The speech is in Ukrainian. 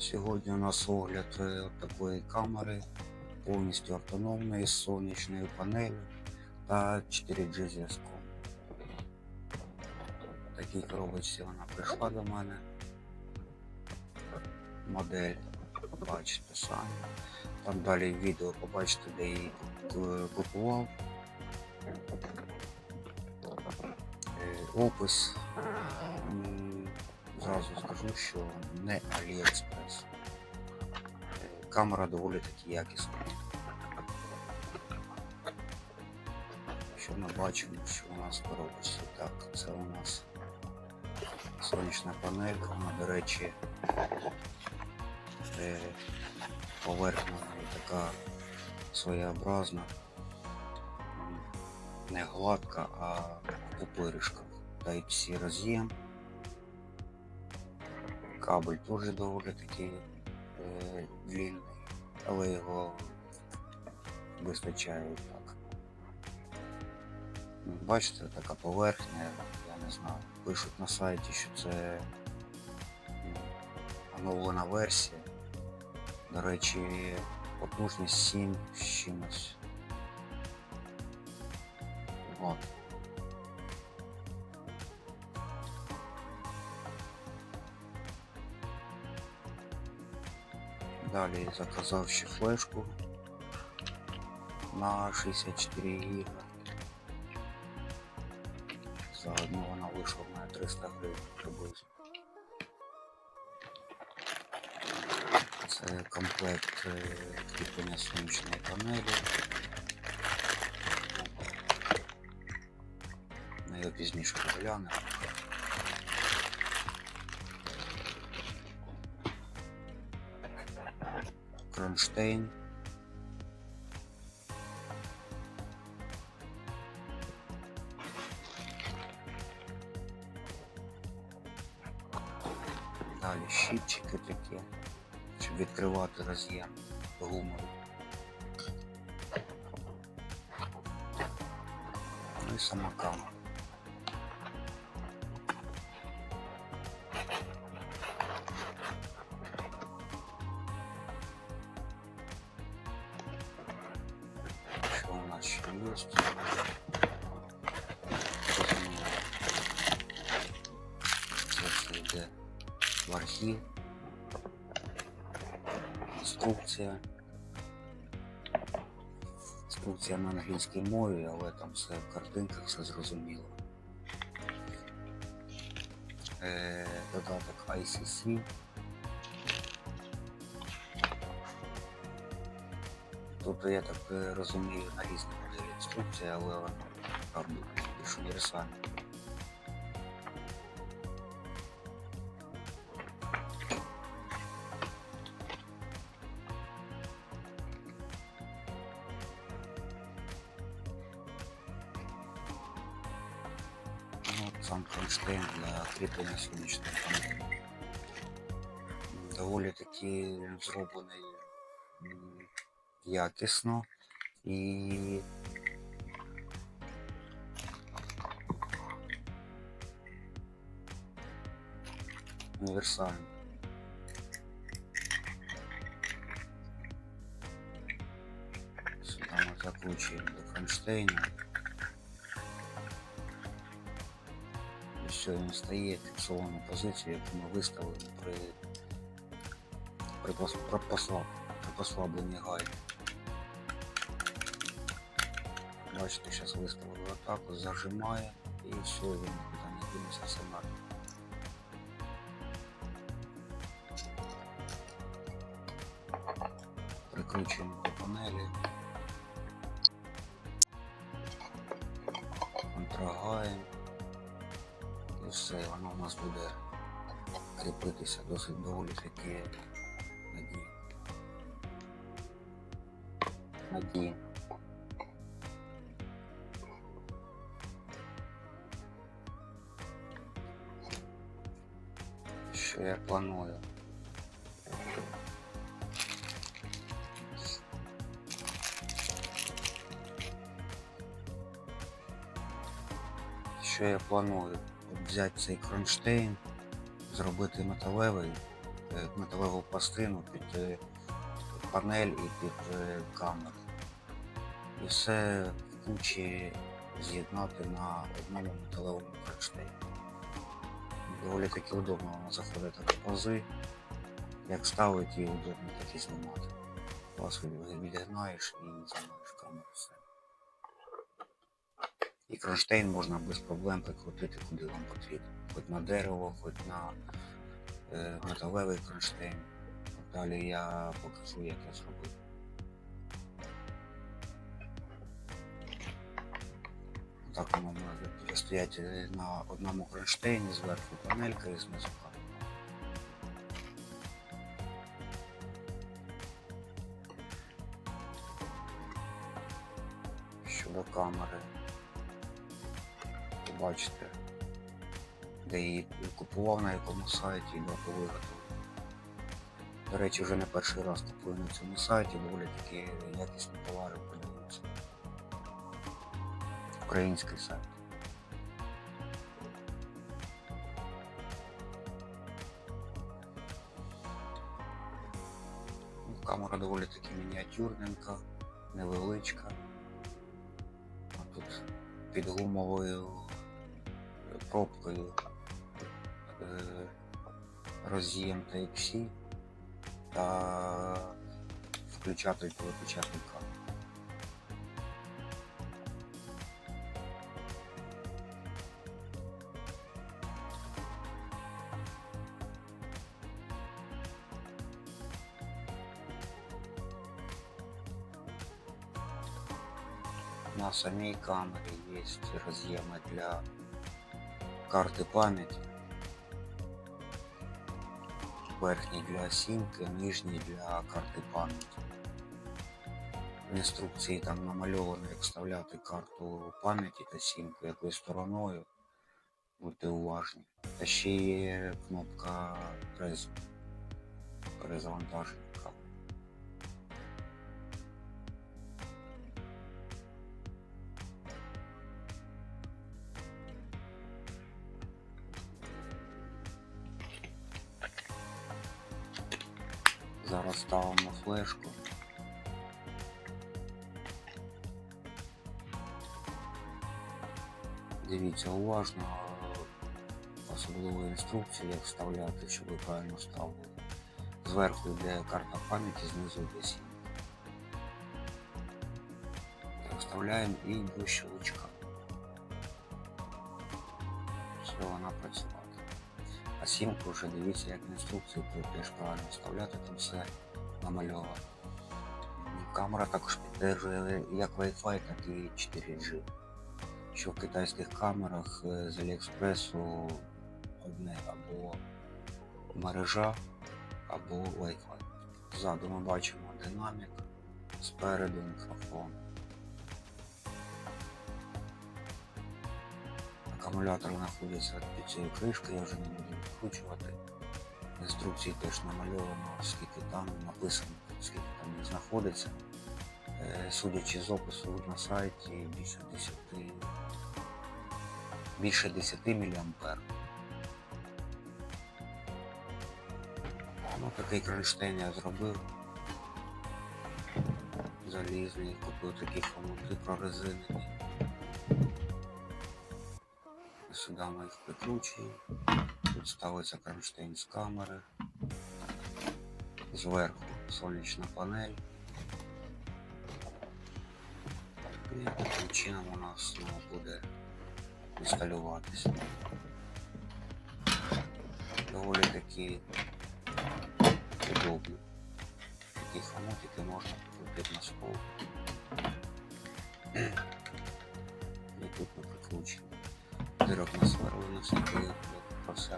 Сьогодні у нас огляд е, такої камери, повністю автономної з сонячною панелью та 4G зв'язком. В такій коробочці вона прийшла до мене. Модель бачите самі. Там далі відео побачите, де її ку- купував. Е, Опис. Зразу скажу, що не AliExpress. Камера доволі таки якісна. Що ми бачимо, що у нас в? Так, це у нас сонячна панелька, вона, до речі, е, поверхня така своєобразна, не гладка, а в пупиришках. Type-C роз'єм. Кабель теж доволі таки е, длинний, але його вистачає так. Бачите, така поверхня, я не знаю. Пишуть на сайті, що це оновлена версія. До речі, потужність 7 з чимось. Далі заказав ще флешку на 64 гіга. Заодно вона вийшла на 300 гривень приблизно. Це комплект е, кріплення сонячної панелі. Його пізніше розглянемо. Кронштейн. Далі щипчики такі, щоб відкривати роз'єм гумору. Ну і сама камера. В архів. Інструкція. Інструкція на англійській мові, але там все в картинках все зрозуміло. Е, додаток ICC. Тобто я так е, розумію на моделі інструкції, але правда більш універсальна. Сам кронштейн для кріплення сонячної панелі. М, Доволі таки зроблений якісно і універсально. Сюди ми закручуємо до кронштейна. Все, він стає в фіксовану позицію, яку ми виставили при, при, пос- при, послаб, при послабленні гайки. Бачите, зараз виставили ось зажимає і все, він нікуди не дінеться. Прикручуємо до панелі. Контрагаємо. І все, воно у нас буде кріпитися досить доволі таки надійно. Надійно. Що я планую? Що я планую? Взяти цей кронштейн, зробити металевий, е, металеву пластину під е, панель і під е, камеру. І все кучі з'єднати на одному металевому кронштейні. Доволі таки удобно так в пази, як ставить і удобно так і знімати. Вас відігнаєш і знімаєш камеру все. Кронштейн можна без проблем прикрутити куди вам потрібно. Хоч на дерево, хоч на е, металевий кронштейн. Далі я покажу, як я зробив. Так воно може стоять на одному кронштейні, зверху панелька і знизу. Щодо камери, бачите, де її купував на якому сайті і де виготовив. До речі, вже не перший раз купую на цьому сайті, доволі такі якісні товари продаються. Український сайт. Ну, Камера доволі таки мініатюрненька, невеличка. А тут під гумовою пробкою роз'єм Type-C та включатель та виключатель. На самій камері є роз'єми для карти пам'яті. Верхній для сімки, нижній для карти пам'яті. В інструкції там намальовано, як вставляти карту пам'яті та сімку, якою стороною. Будьте уважні. Та ще є кнопка. Перезавантаження Зараз ставимо флешку. Дивіться уважно, особливо інструкцію, як вставляти, щоб ви правильно ставили. Зверху йде карта пам'яті, знизу йде сім. Вставляємо і до щелчка. Все, вона працювати. А сімку вже дивіться, як в інструкції теж правильно вставляти, там все намальовано. Камера також підтримує як Wi-Fi, так і 4G. Що в китайських камерах е, з Аліекспресу одне або мережа, або Wi-Fi. Ззаду ми бачимо динамік, спереду мікрофон. Акумулятор знаходиться під цією кришкою, я вже не буду відкручувати. Інструкції теж намальовано, скільки там написано, скільки там їх знаходиться. Е, Судячи з опису на сайті, більше 10, більше 10 мА. Ну, такий кронштейн я зробив. Залізний, купив такі хомути прорезинені. Сюди ми їх прикручуємо. Тут ставиться кронштейн з камери. Зверху сонячна панель. І таким чином у нас знову буде інсталюватися. Доволі таки удобно. Такі хомутики можна покрутити на стол. І тут ми прикручені. Padre, que nos fueron, nos